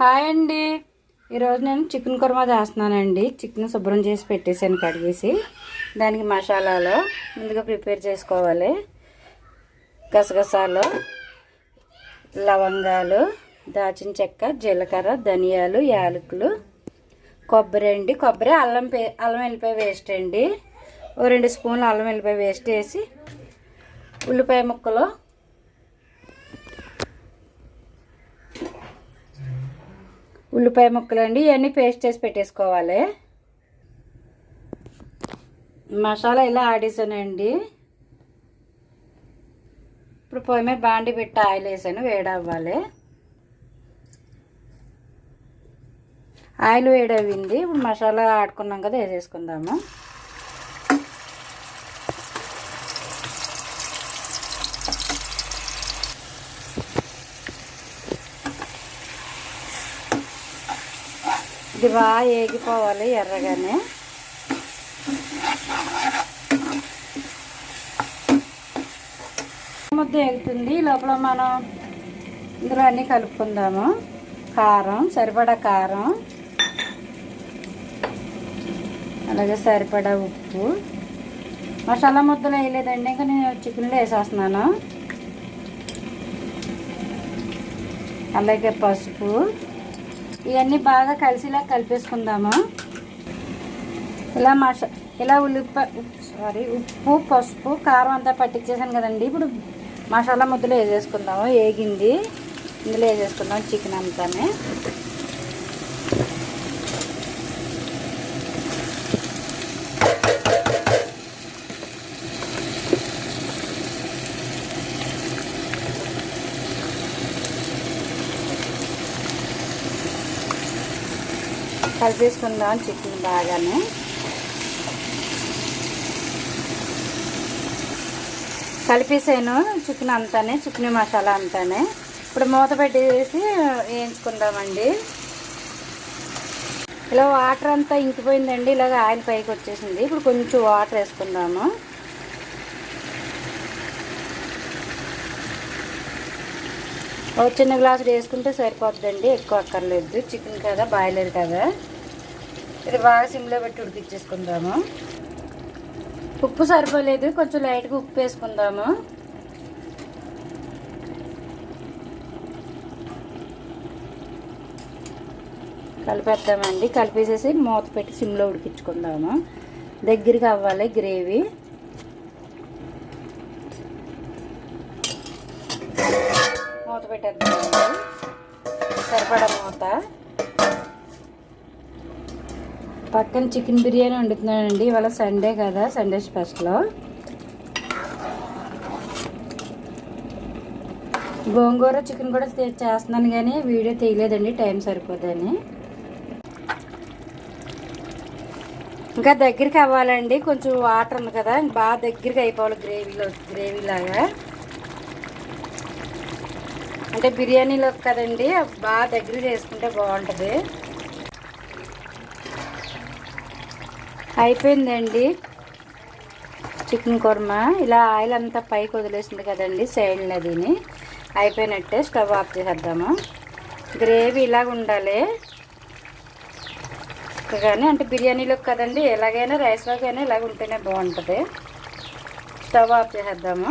Hi అండి. ఈరోజు నేను చికెన్ కుర్మా చేస్తున్నానండి. చికెన్ శుభ్రం చేసి పెట్టేసాను కడిగేసి. దానికి మసాలాలో ముందుగా ప్రిపేర్ చేసుకోవాలి. గసగసాలు లవంగాలు దాచిన చెక్క జీలకర్ర ధనియాలు యాలకులు కొబ్బరి అండి. కొబ్బరి అల్లం పే అల్లం వెళ్ళిపోయి వేస్ట్ అండి. ఓ రెండు స్పూన్లు అల్లం వెళ్ళిపోయి వేస్ట్ వేసి ఉల్లిపాయ ముక్కలు ఉల్లిపాయ ముక్కలు అండి ఇవన్నీ పేస్ట్ చేసి పెట్టేసుకోవాలి. మసాలా ఇలా ఆడేసానండి. ఇప్పుడు పొయ్యి మీద బాండి పెట్టి ఆయిల్ వేసాను వేడవ్వాలి. ఆయిల్ వేడవింది ఇప్పుడు మసాలా ఆడుకున్నాం కదా వేసేసుకుందాము. ఇది బాగా ఏగిపోవాలి ఎర్రగానే. ముద్ద ఎగుతుంది లోపల మనం ఇందులో అన్నీ కలుపుకుందాము. కారం సరిపడా కారం. అలాగే సరిపడా ఉప్పు. మసాలా ముద్దలు వేయలేదండి. ఇంకా నేను చికెన్లో వేసేస్తున్నాను. అలాగే పసుపు. ఇవన్నీ బాగా కలిసిలా కలిపేసుకుందాము? ఇలా మస ఇలా ఉల్లిపాయ సారీ ఉప్పు పసుపు కారం అంతా పట్టించేసాను కదండి. ఇప్పుడు మసాలా ముద్దలు వేసేసుకుందాము? వేగింది. ఇందులో వేసేసుకుందాం చికెన్ అంతానే. కలిపేసుకుందాం చికెన్ బాగానే. కలిపేసాను చికెన్ అంతానే చికెన్ మసాలా అంతానే. ఇప్పుడు మూత పెట్టేసి వేయించుకుందామండి. ఇలా వాటర్ అంతా ఇంకిపోయిందండి ఇలాగ ఆయిల్ పైకి వచ్చేసింది. ఇప్పుడు కొంచెం వాటర్ వేసుకుందాము. ఒక చిన్న గ్లాసు వేసుకుంటే సరిపోతుందండి. ఎక్కువ అక్కర్లేదు. చికెన్ కదా బాయిలర్ కదా. ఇది బాగా సిమ్లో పెట్టి ఉడికిచ్చేసుకుందాము. ఉప్పు సరిపోలేదు. కొంచెం లైట్గా ఉప్పు వేసుకుందాము. కలిపేద్దామండి. కలిపేసేసి మూత పెట్టి సిమ్లో ఉడికించుకుందాము. దగ్గరికి అవ్వాలి గ్రేవీ. మూత పెట్టేద్దాం సరిపడా మూత. పక్కన చికెన్ బిర్యానీ వండుతున్నానండి. ఇవాళ సండే కదా సండే స్పెషల్. గోంగూర చికెన్ కూడా చేస్తున్నాను కానీ వీడియో తీయలేదండి టైం సరిపోదని. ఇంకా దగ్గరికి అవ్వాలండి. కొంచెం వాటర్ ఉంది కదా బాగా దగ్గరికి అయిపోవాలి గ్రేవీలో గ్రేవీ లాగా అంటే బిర్యానీలో కదండి బాగా దగ్గర చేసుకుంటే బాగుంటుంది. అయిపోయిందండి చికెన్ కుర్మా. ఇలా ఆయిల్ అంతా పైకి వదిలేసింది కదండి సైడ్ దీని అయిపోయినట్టే స్టవ్ ఆఫ్ చేసేద్దాము. గ్రేవీ ఇలాగ ఉండాలి. కానీ అంటే బిర్యానీలో కదండి ఎలాగైనా రైస్లోకైనా ఇలాగ ఉంటేనే బాగుంటుంది. స్టవ్ ఆఫ్ చేసేద్దాము.